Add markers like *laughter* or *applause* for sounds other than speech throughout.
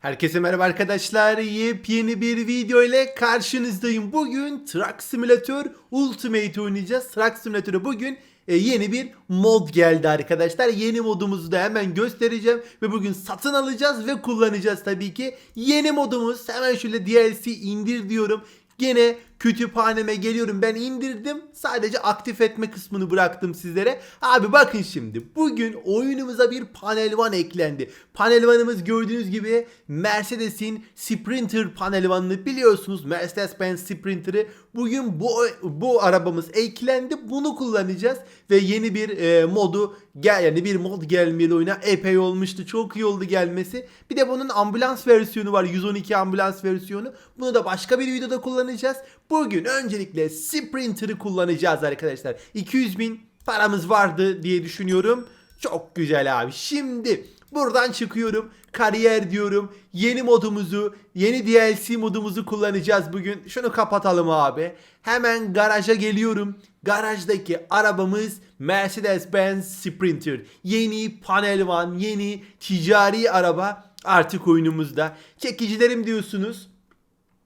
Herkese merhaba arkadaşlar. Yepyeni bir video ile karşınızdayım. Bugün Truck Simulator Ultimate oynayacağız. Truck Simulator'a bugün e, yeni bir mod geldi arkadaşlar. Yeni modumuzu da hemen göstereceğim ve bugün satın alacağız ve kullanacağız tabii ki. Yeni modumuz hemen şöyle DLC indir diyorum. Gene kütüphaneme geliyorum. Ben indirdim. Sadece aktif etme kısmını bıraktım sizlere. Abi bakın şimdi. Bugün oyunumuza bir panelvan eklendi. Panelvanımız gördüğünüz gibi Mercedes'in Sprinter panelvanını biliyorsunuz. Mercedes-Benz Sprinter'ı. Bugün bu bu arabamız eklendi. Bunu kullanacağız ve yeni bir e, modu gel yani bir mod gelmeli oyuna epey olmuştu. Çok iyi oldu gelmesi. Bir de bunun ambulans versiyonu var. 112 ambulans versiyonu. Bunu da başka bir videoda kullanacağız. Bugün öncelikle Sprinter'ı kullanacağız arkadaşlar. 200 bin paramız vardı diye düşünüyorum. Çok güzel abi. Şimdi buradan çıkıyorum. Kariyer diyorum. Yeni modumuzu, yeni DLC modumuzu kullanacağız bugün. Şunu kapatalım abi. Hemen garaja geliyorum. Garajdaki arabamız Mercedes-Benz Sprinter. Yeni panel van, yeni ticari araba artık oyunumuzda. Çekicilerim diyorsunuz.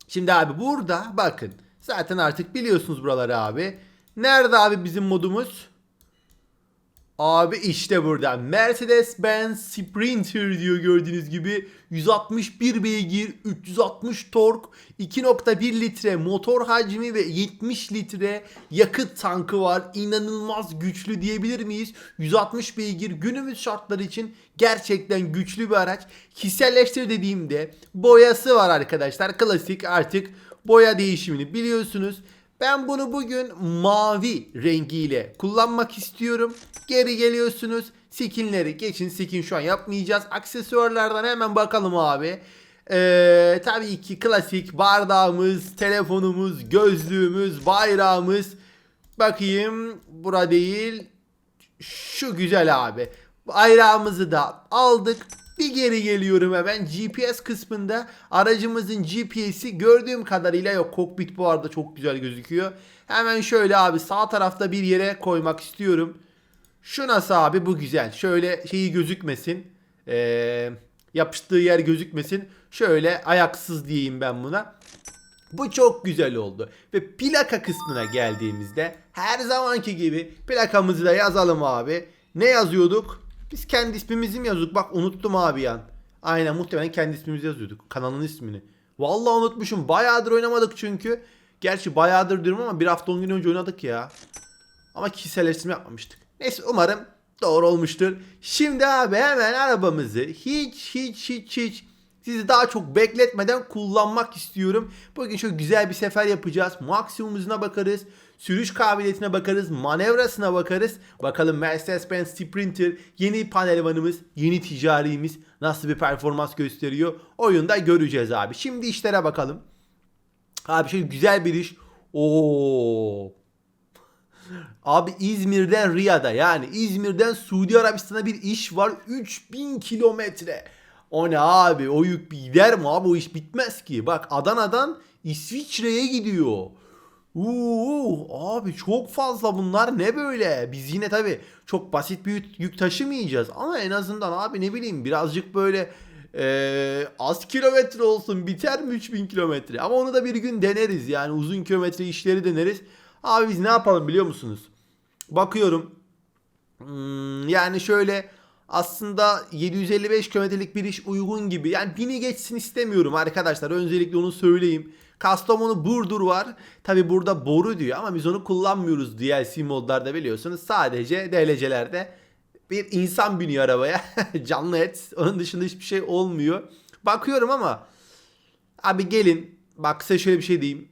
Şimdi abi burada bakın. Zaten artık biliyorsunuz buraları abi. Nerede abi bizim modumuz? Abi işte burada. Mercedes-Benz Sprinter diyor gördüğünüz gibi. 161 beygir, 360 tork, 2.1 litre motor hacmi ve 70 litre yakıt tankı var. İnanılmaz güçlü diyebilir miyiz? 160 beygir günümüz şartları için gerçekten güçlü bir araç. Kişiselleştir dediğimde boyası var arkadaşlar. Klasik artık boya değişimini biliyorsunuz. Ben bunu bugün mavi rengiyle kullanmak istiyorum. Geri geliyorsunuz. Skinleri geçin. Skin şu an yapmayacağız. Aksesuarlardan hemen bakalım abi. Ee, tabii ki klasik bardağımız, telefonumuz, gözlüğümüz, bayrağımız. Bakayım. Bura değil. Şu güzel abi. Bayrağımızı da aldık. Bir geri geliyorum hemen GPS kısmında aracımızın GPS'i gördüğüm kadarıyla yok. Kokpit bu arada çok güzel gözüküyor. Hemen şöyle abi sağ tarafta bir yere koymak istiyorum. Şu nasıl abi bu güzel. Şöyle şeyi gözükmesin. Ee, yapıştığı yer gözükmesin. Şöyle ayaksız diyeyim ben buna. Bu çok güzel oldu. Ve plaka kısmına geldiğimizde her zamanki gibi plakamızı da yazalım abi. Ne yazıyorduk? Biz kendi ismimizi mi yazıyorduk? Bak unuttum abi yan. Aynen muhtemelen kendi ismimizi yazıyorduk. Kanalın ismini. Vallahi unutmuşum. Bayağıdır oynamadık çünkü. Gerçi bayağıdır diyorum ama bir hafta 10 gün önce oynadık ya. Ama kişiselleştirme yapmamıştık. Neyse umarım doğru olmuştur. Şimdi abi hemen arabamızı hiç hiç hiç hiç sizi daha çok bekletmeden kullanmak istiyorum. Bugün çok güzel bir sefer yapacağız. Maksimum bakarız. Sürüş kabiliyetine bakarız. Manevrasına bakarız. Bakalım Mercedes-Benz Sprinter yeni panelvanımız, yeni ticarimiz nasıl bir performans gösteriyor. Oyunda göreceğiz abi. Şimdi işlere bakalım. Abi şöyle güzel bir iş. Oo. Abi İzmir'den Riyad'a yani İzmir'den Suudi Arabistan'a bir iş var 3000 kilometre. O ne abi o yük gider mi abi o iş bitmez ki. Bak Adana'dan İsviçre'ye gidiyor. Uuu abi çok fazla bunlar ne böyle? Biz yine tabi çok basit bir yük taşımayacağız ama en azından abi ne bileyim birazcık böyle ee, az kilometre olsun biter mi 3000 kilometre? Ama onu da bir gün deneriz yani uzun kilometre işleri deneriz. Abi biz ne yapalım biliyor musunuz? Bakıyorum. Hmm, yani şöyle aslında 755 kilometrelik bir iş uygun gibi. Yani bini geçsin istemiyorum arkadaşlar. Öncelikle onu söyleyeyim. Kastamonu Burdur var. Tabi burada boru diyor ama biz onu kullanmıyoruz DLC modlarda biliyorsunuz. Sadece DLC'lerde bir insan biniyor arabaya. *laughs* Canlı et. Onun dışında hiçbir şey olmuyor. Bakıyorum ama abi gelin bak size şöyle bir şey diyeyim.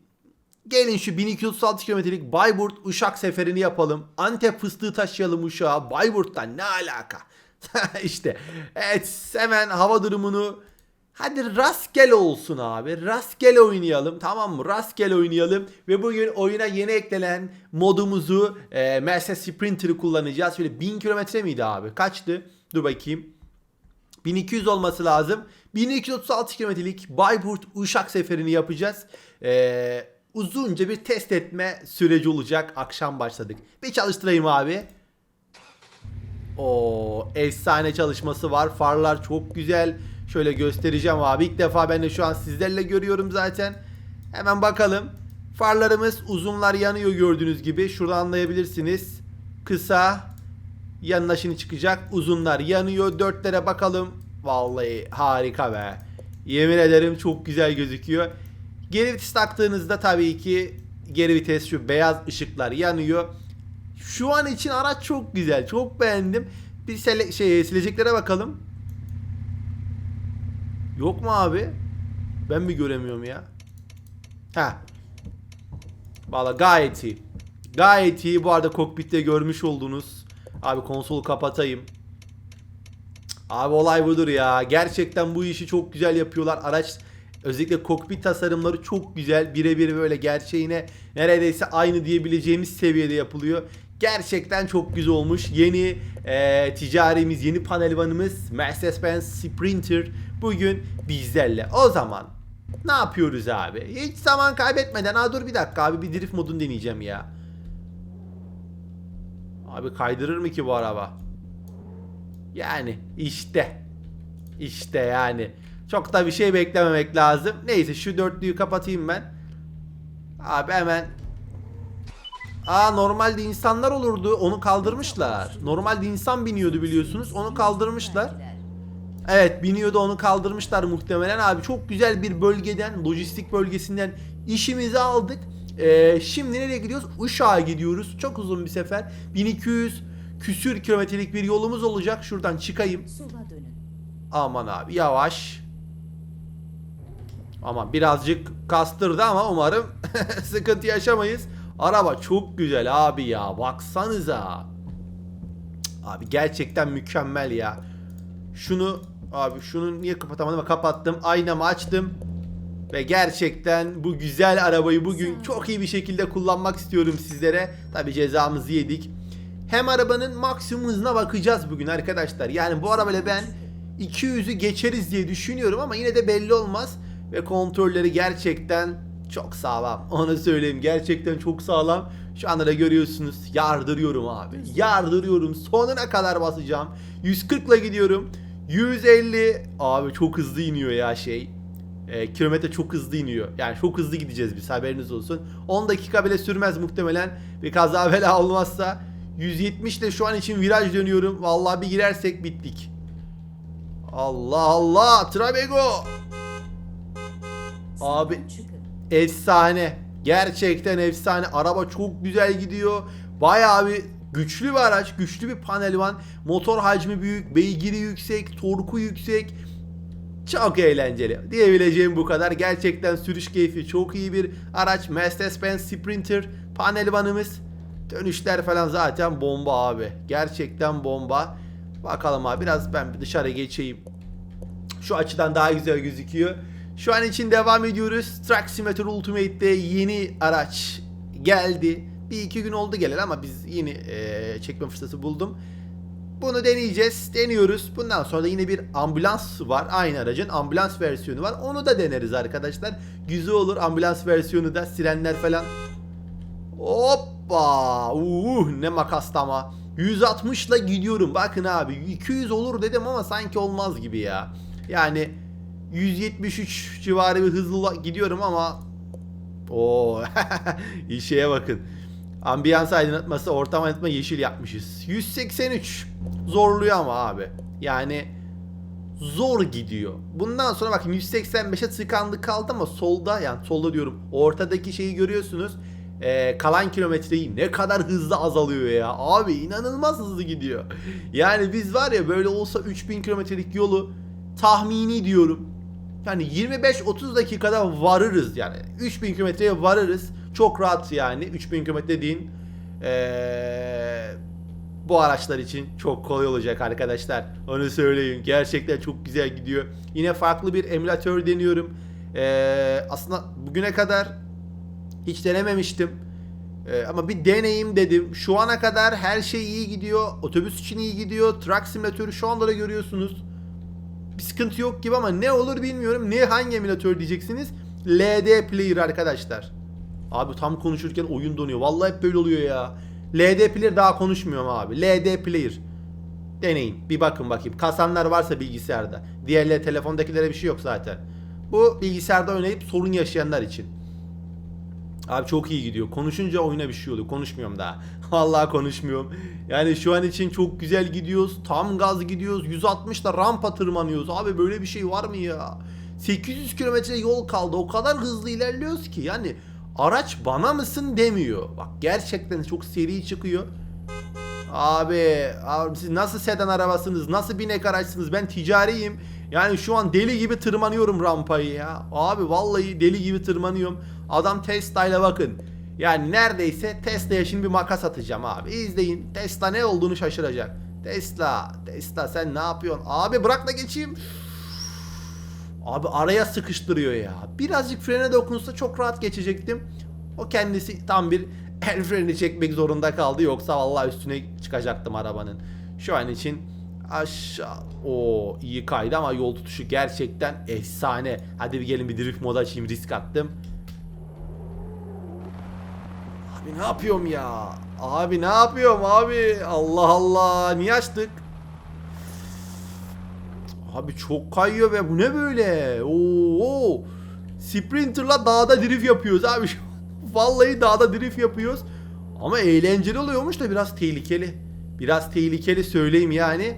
Gelin şu 1236 kilometrelik Bayburt Uşak seferini yapalım. Antep fıstığı taşıyalım Uşak'a. Bayburt'tan ne alaka? *laughs* işte. Evet hemen hava durumunu Hadi rastgele olsun abi. Rastgele oynayalım. Tamam mı? Rastgele oynayalım. Ve bugün oyuna yeni eklenen modumuzu e, Mercedes Sprinter'ı kullanacağız. Şöyle 1000 kilometre miydi abi? Kaçtı? Dur bakayım. 1200 olması lazım. 1236 kilometrelik Bayburt Uşak seferini yapacağız. Ee, uzunca bir test etme süreci olacak. Akşam başladık. Bir çalıştırayım abi. O efsane çalışması var. Farlar çok güzel. Şöyle göstereceğim abi. İlk defa ben de şu an sizlerle görüyorum zaten. Hemen bakalım. Farlarımız uzunlar yanıyor gördüğünüz gibi. Şurada anlayabilirsiniz. Kısa yanına şimdi çıkacak. Uzunlar yanıyor. Dörtlere bakalım. Vallahi harika be. Yemin ederim çok güzel gözüküyor. Geri vites taktığınızda tabii ki geri vites şu beyaz ışıklar yanıyor. Şu an için araç çok güzel. Çok beğendim. Bir sele- şey sileceklere bakalım. Yok mu abi? Ben mi göremiyorum ya? Ha. Valla gayet iyi. Gayet iyi. Bu arada kokpitte görmüş oldunuz. Abi konsolu kapatayım. Abi olay budur ya. Gerçekten bu işi çok güzel yapıyorlar. Araç özellikle kokpit tasarımları çok güzel. Birebir böyle gerçeğine neredeyse aynı diyebileceğimiz seviyede yapılıyor. Gerçekten çok güzel olmuş. Yeni e, ticarimiz, yeni panelvanımız Mercedes-Benz Sprinter bugün bizlerle. O zaman ne yapıyoruz abi? Hiç zaman kaybetmeden. Ha dur bir dakika abi bir drift modunu deneyeceğim ya. Abi kaydırır mı ki bu araba? Yani işte. İşte yani. Çok da bir şey beklememek lazım. Neyse şu dörtlüyü kapatayım ben. Abi hemen. Aa normalde insanlar olurdu. Onu kaldırmışlar. Normalde insan biniyordu biliyorsunuz. Onu kaldırmışlar. Evet biniyordu onu kaldırmışlar muhtemelen. Abi çok güzel bir bölgeden, lojistik bölgesinden işimizi aldık. Ee, şimdi nereye gidiyoruz? Uşak'a gidiyoruz. Çok uzun bir sefer. 1200 küsür kilometrelik bir yolumuz olacak. Şuradan çıkayım. Aman abi yavaş. Aman birazcık kastırdı ama umarım *laughs* sıkıntı yaşamayız. Araba çok güzel abi ya. Baksanıza. Cık, Abi gerçekten mükemmel ya. Şunu abi şunu niye kapatamadım? ama Kapattım. Aynamı açtım. Ve gerçekten bu güzel arabayı bugün çok iyi bir şekilde kullanmak istiyorum sizlere. Tabi cezamızı yedik. Hem arabanın maksimum hızına bakacağız bugün arkadaşlar. Yani bu arabayla ben 200'ü geçeriz diye düşünüyorum ama yine de belli olmaz. Ve kontrolleri gerçekten çok sağlam. Onu söyleyeyim. Gerçekten çok sağlam. Şu anda da görüyorsunuz. Yardırıyorum abi. Yardırıyorum. Sonuna kadar basacağım. 140 ile gidiyorum. 150 abi çok hızlı iniyor ya şey. E, kilometre çok hızlı iniyor. Yani çok hızlı gideceğiz biz haberiniz olsun. 10 dakika bile sürmez muhtemelen. Bir kaza bela olmazsa. 170 ile şu an için viraj dönüyorum. Vallahi bir girersek bittik. Allah Allah. Trabego. Abi. Efsane. Gerçekten efsane. Araba çok güzel gidiyor. Bayağı bir güçlü bir araç. Güçlü bir panelvan. Motor hacmi büyük. Beygiri yüksek. Torku yüksek. Çok eğlenceli. Diyebileceğim bu kadar. Gerçekten sürüş keyfi çok iyi bir araç. Mercedes-Benz Sprinter panelvanımız. Dönüşler falan zaten bomba abi. Gerçekten bomba. Bakalım abi biraz ben bir dışarı geçeyim. Şu açıdan daha güzel gözüküyor. Şu an için devam ediyoruz. Truck Simulator Ultimate'de yeni araç geldi. Bir iki gün oldu geleli ama biz yeni eee, çekme fırsatı buldum. Bunu deneyeceğiz. Deniyoruz. Bundan sonra da yine bir ambulans var. Aynı aracın ambulans versiyonu var. Onu da deneriz arkadaşlar. Güzel olur ambulans versiyonu da. Sirenler falan. Hoppa. Uh, ne makaslama. 160 ile gidiyorum. Bakın abi 200 olur dedim ama sanki olmaz gibi ya. Yani 173 civarı bir hızla gidiyorum ama o *laughs* işeye bakın. Ambiyans aydınlatması, ortam aydınlatma yeşil yapmışız. 183 zorluyor ama abi. Yani zor gidiyor. Bundan sonra bakın 185'e tıkandı kaldı ama solda yani solda diyorum ortadaki şeyi görüyorsunuz. Ee, kalan kilometreyi ne kadar hızlı azalıyor ya. Abi inanılmaz hızlı gidiyor. Yani biz var ya böyle olsa 3000 kilometrelik yolu tahmini diyorum. Yani 25-30 dakikada varırız yani. 3000 kilometreye varırız. Çok rahat yani. 3000 kilometre dediğin ee, bu araçlar için çok kolay olacak arkadaşlar. Onu söyleyeyim. Gerçekten çok güzel gidiyor. Yine farklı bir emülatör deniyorum. Ee, aslında bugüne kadar hiç denememiştim. Ee, ama bir deneyim dedim. Şu ana kadar her şey iyi gidiyor. Otobüs için iyi gidiyor. Truck simülatörü şu anda da görüyorsunuz. Bir sıkıntı yok gibi ama ne olur bilmiyorum. Ne hangi emülatör diyeceksiniz? LD Player arkadaşlar. Abi tam konuşurken oyun donuyor. Vallahi hep böyle oluyor ya. LD Player daha konuşmuyorum abi. LD Player. Deneyin. Bir bakın bakayım. Kasanlar varsa bilgisayarda. Diğerleri telefondakilere bir şey yok zaten. Bu bilgisayarda oynayıp sorun yaşayanlar için. Abi çok iyi gidiyor. Konuşunca oyuna bir şey oluyor. Konuşmuyorum daha. *laughs* Vallahi konuşmuyorum. Yani şu an için çok güzel gidiyoruz. Tam gaz gidiyoruz. 160'da rampa tırmanıyoruz. Abi böyle bir şey var mı ya? 800 kilometre yol kaldı. O kadar hızlı ilerliyoruz ki. Yani araç bana mısın demiyor. Bak gerçekten çok seri çıkıyor. Abi, abi siz nasıl sedan arabasınız? Nasıl binek araçsınız? Ben ticariyim. Yani şu an deli gibi tırmanıyorum rampayı ya. Abi vallahi deli gibi tırmanıyorum. Adam Tesla ile bakın. Yani neredeyse Tesla'ya şimdi bir makas atacağım abi. İzleyin. Tesla ne olduğunu şaşıracak. Tesla, Tesla sen ne yapıyorsun? Abi bırak da geçeyim. Abi araya sıkıştırıyor ya. Birazcık frene dokunsa çok rahat geçecektim. O kendisi tam bir *laughs* el freni çekmek zorunda kaldı. Yoksa vallahi üstüne çıkacaktım arabanın. Şu an için aşağı o iyi kaydı ama yol tutuşu gerçekten efsane. Hadi bir gelin bir drift moda açayım risk attım. Abi ne yapıyorum ya? Abi ne yapıyorum abi? Allah Allah. Niye açtık? Abi çok kayıyor be. Bu ne böyle? Oo. Sprinter'la dağda drift yapıyoruz abi. *laughs* Vallahi dağda drift yapıyoruz. Ama eğlenceli oluyormuş da biraz tehlikeli. Biraz tehlikeli söyleyeyim yani.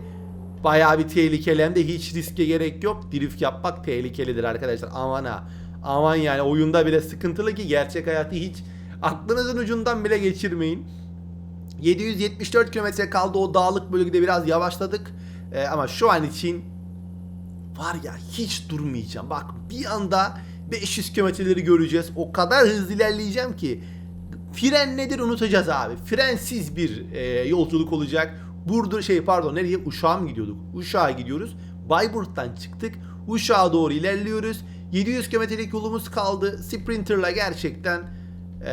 Bayağı bir tehlikeli hem de hiç riske gerek yok. Drift yapmak tehlikelidir arkadaşlar. Aman ha. Aman yani oyunda bile sıkıntılı ki gerçek hayatı hiç aklınızın ucundan bile geçirmeyin. 774 kilometre kaldı o dağlık bölgede biraz yavaşladık. Ee, ama şu an için var ya hiç durmayacağım. Bak bir anda 500 kilometreleri göreceğiz. O kadar hızlı ilerleyeceğim ki fren nedir unutacağız abi. Frensiz bir e, yolculuk olacak. Burdur şey pardon nereye? Uşak'a mı gidiyorduk? Uşak'a gidiyoruz. Bayburt'tan çıktık. Uşak'a doğru ilerliyoruz. 700 kilometrelik yolumuz kaldı. Sprinter'la gerçekten e,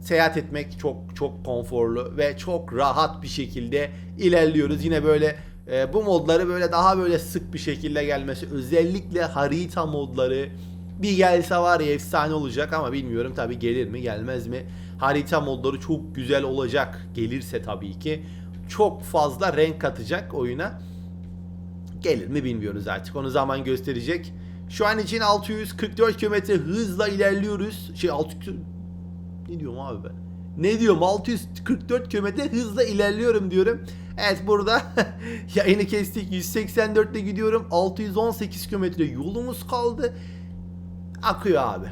seyahat etmek çok çok konforlu ve çok rahat bir şekilde ilerliyoruz. Yine böyle e, bu modları böyle daha böyle sık bir şekilde gelmesi özellikle harita modları bir gelse var ya efsane olacak ama bilmiyorum tabi gelir mi gelmez mi. Harita modları çok güzel olacak gelirse tabii ki. Çok fazla renk katacak oyuna. Gelir mi bilmiyoruz artık onu zaman gösterecek. Şu an için 644 km hızla ilerliyoruz. Şey 600 ne diyorum abi ben? Ne diyorum 644 km hızla ilerliyorum diyorum. Evet burada *laughs* yayını kestik 184'te gidiyorum 618 km yolumuz kaldı. Akıyor abi.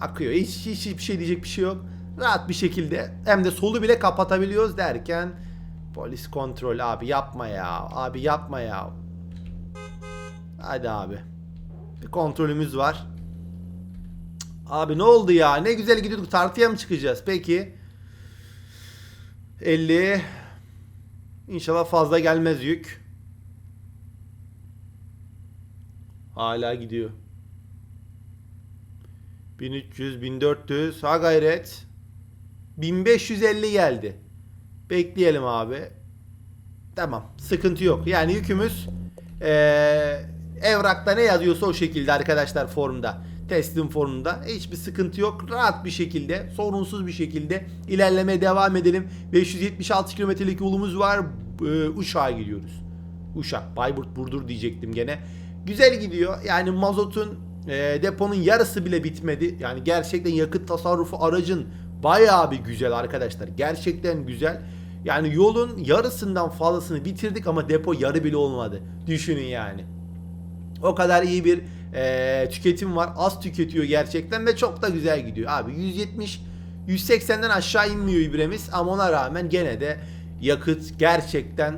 Akıyor. Hiç, hiç hiçbir şey diyecek bir şey yok. Rahat bir şekilde hem de solu bile kapatabiliyoruz derken polis kontrol abi yapma ya. Abi yapma ya. Hadi abi. Bir kontrolümüz var. Abi ne oldu ya? Ne güzel gidiyorduk. Tartıya mı çıkacağız? Peki. 50. İnşallah fazla gelmez yük. Hala gidiyor. 1300, 1400. Ha gayret. 1550 geldi. Bekleyelim abi. Tamam. Sıkıntı yok. Yani yükümüz eee evrakta ne yazıyorsa o şekilde arkadaşlar formda. Teslim formunda. Hiçbir sıkıntı yok. Rahat bir şekilde, sorunsuz bir şekilde ilerlemeye devam edelim. 576 kilometrelik yolumuz var. Ee, Uşak'a gidiyoruz. Uşak, Bayburt, Burdur diyecektim gene. Güzel gidiyor. Yani mazotun e, deponun yarısı bile bitmedi. Yani gerçekten yakıt tasarrufu aracın bayağı bir güzel arkadaşlar. Gerçekten güzel. Yani yolun yarısından fazlasını bitirdik ama depo yarı bile olmadı. Düşünün yani. O kadar iyi bir e, tüketim var. Az tüketiyor gerçekten ve çok da güzel gidiyor. Abi 170 180'den aşağı inmiyor ibremiz ama ona rağmen gene de yakıt gerçekten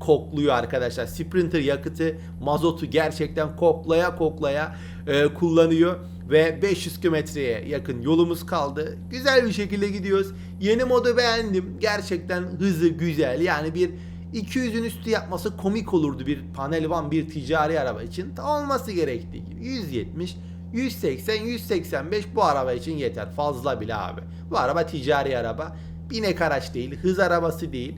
kokluyor arkadaşlar. Sprinter yakıtı, mazotu gerçekten koklaya koklaya e, kullanıyor ve 500 kilometreye yakın yolumuz kaldı. Güzel bir şekilde gidiyoruz. Yeni modu beğendim. Gerçekten hızı güzel. Yani bir 200'ün üstü yapması komik olurdu bir panel van bir ticari araba için. Olması gerektiği gibi 170 180 185 bu araba için yeter. Fazla bile abi. Bu araba ticari araba. Binek araç değil, hız arabası değil.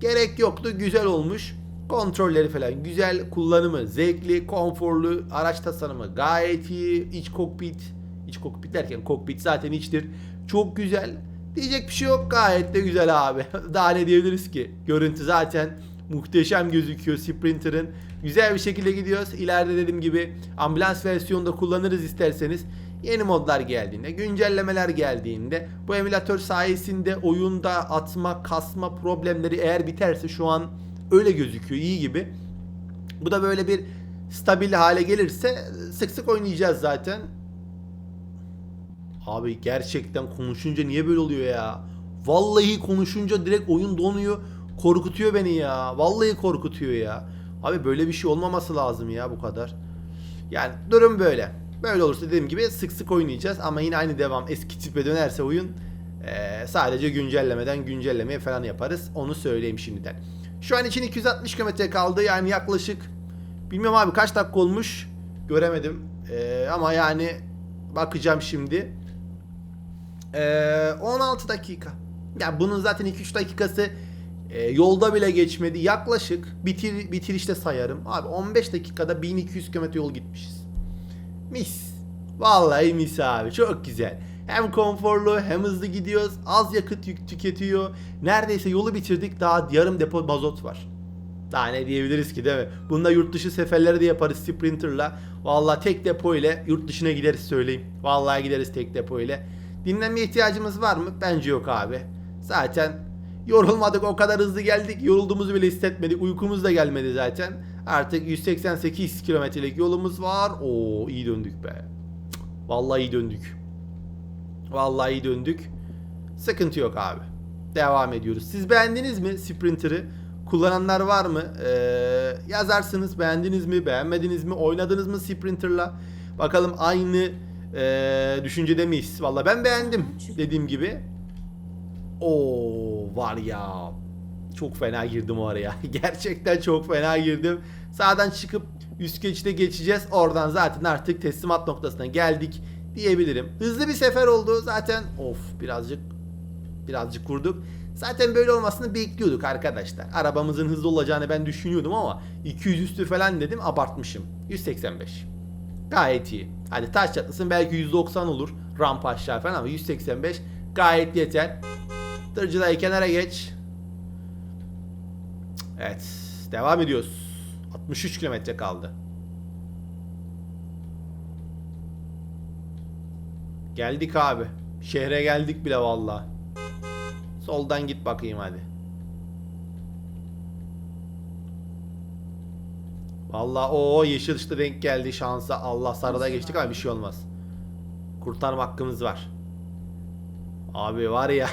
Gerek yoktu, güzel olmuş. Kontrolleri falan güzel, kullanımı zevkli, konforlu, araç tasarımı gayet iyi, iç kokpit, iç kokpit derken kokpit zaten içtir. Çok güzel. Diyecek bir şey yok gayet de güzel abi. *laughs* Daha ne diyebiliriz ki? Görüntü zaten Muhteşem gözüküyor Sprinter'ın. Güzel bir şekilde gidiyoruz. İleride dediğim gibi ambulans versiyonunda kullanırız isterseniz. Yeni modlar geldiğinde, güncellemeler geldiğinde bu emülatör sayesinde oyunda atma, kasma problemleri eğer biterse şu an öyle gözüküyor iyi gibi. Bu da böyle bir stabil hale gelirse sık sık oynayacağız zaten. Abi gerçekten konuşunca niye böyle oluyor ya? Vallahi konuşunca direkt oyun donuyor. Korkutuyor beni ya. Vallahi korkutuyor ya. Abi böyle bir şey olmaması lazım ya bu kadar. Yani durum böyle. Böyle olursa dediğim gibi sık sık oynayacağız ama yine aynı devam eski tipe dönerse oyun eee, sadece güncellemeden güncellemeye falan yaparız. Onu söyleyeyim şimdiden. Şu an için 260 km kaldı yani yaklaşık bilmiyorum abi kaç dakika olmuş göremedim Eee, ama yani bakacağım şimdi. Eee 16 dakika. Ya bunun zaten 2-3 dakikası e, yolda bile geçmedi. Yaklaşık bitir, bitirişte sayarım. Abi 15 dakikada 1200 km yol gitmişiz. Mis. Vallahi mis abi. Çok güzel. Hem konforlu hem hızlı gidiyoruz. Az yakıt yük tüketiyor. Neredeyse yolu bitirdik. Daha yarım depo mazot var. Daha ne diyebiliriz ki değil mi? Bunda yurt dışı seferleri de yaparız Sprinter'la. Vallahi tek depo ile yurt dışına gideriz söyleyeyim. Vallahi gideriz tek depo ile. Dinlenmeye ihtiyacımız var mı? Bence yok abi. Zaten yorulmadık o kadar hızlı geldik. Yorulduğumuzu bile hissetmedik. Uykumuz da gelmedi zaten. Artık 188 kilometrelik yolumuz var. Oo iyi döndük be. Vallahi iyi döndük. Vallahi iyi döndük. Sıkıntı yok abi. Devam ediyoruz. Siz beğendiniz mi Sprinter'ı? Kullananlar var mı? Ee, yazarsınız beğendiniz mi? Beğenmediniz mi? Oynadınız mı Sprinter'la? Bakalım aynı ee, düşüncede miyiz? Valla ben beğendim dediğim gibi. Oo var ya. Çok fena girdim o araya. *laughs* Gerçekten çok fena girdim. Sağdan çıkıp üst geçide geçeceğiz. Oradan zaten artık teslimat noktasına geldik diyebilirim. Hızlı bir sefer oldu. Zaten of birazcık birazcık kurduk. Zaten böyle olmasını bekliyorduk arkadaşlar. Arabamızın hızlı olacağını ben düşünüyordum ama 200 üstü falan dedim abartmışım. 185. Gayet iyi. Hadi taş çatlasın belki 190 olur. Rampa aşağı falan ama 185 gayet yeter. Tırcıdayı kenara geç. Evet. Devam ediyoruz. 63 kilometre kaldı. Geldik abi. Şehre geldik bile valla. Soldan git bakayım hadi. Valla o yeşil ışıkta denk geldi şansa. Allah sarıda geçtik ama bir şey olmaz. Kurtarma hakkımız var. Abi var ya.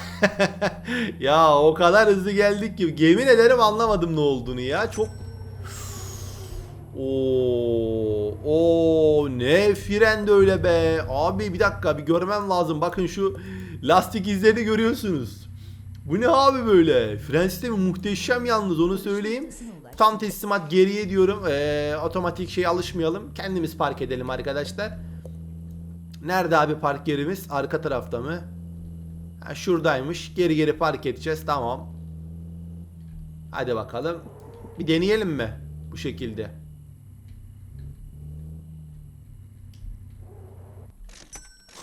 *laughs* ya o kadar hızlı geldik ki yemin ederim anlamadım ne olduğunu ya. Çok Oo, o ne fren de öyle be. Abi bir dakika bir görmem lazım. Bakın şu lastik izlerini görüyorsunuz. Bu ne abi böyle? Fren sistemi muhteşem yalnız onu söyleyeyim. Tam teslimat geriye diyorum. Ee, otomatik şey alışmayalım. Kendimiz park edelim arkadaşlar. Nerede abi park yerimiz? Arka tarafta mı? Ha, şuradaymış. Geri geri park edeceğiz. Tamam. Hadi bakalım. Bir deneyelim mi? Bu şekilde.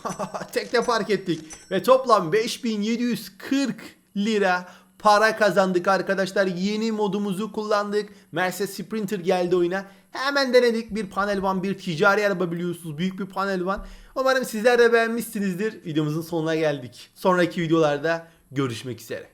*laughs* Tekne park ettik. Ve toplam 5740 lira para kazandık arkadaşlar. Yeni modumuzu kullandık. Mercedes Sprinter geldi oyuna. Hemen denedik. Bir panel van, bir ticari araba biliyorsunuz. Büyük bir panel van. Umarım sizler de beğenmişsinizdir. Videomuzun sonuna geldik. Sonraki videolarda görüşmek üzere.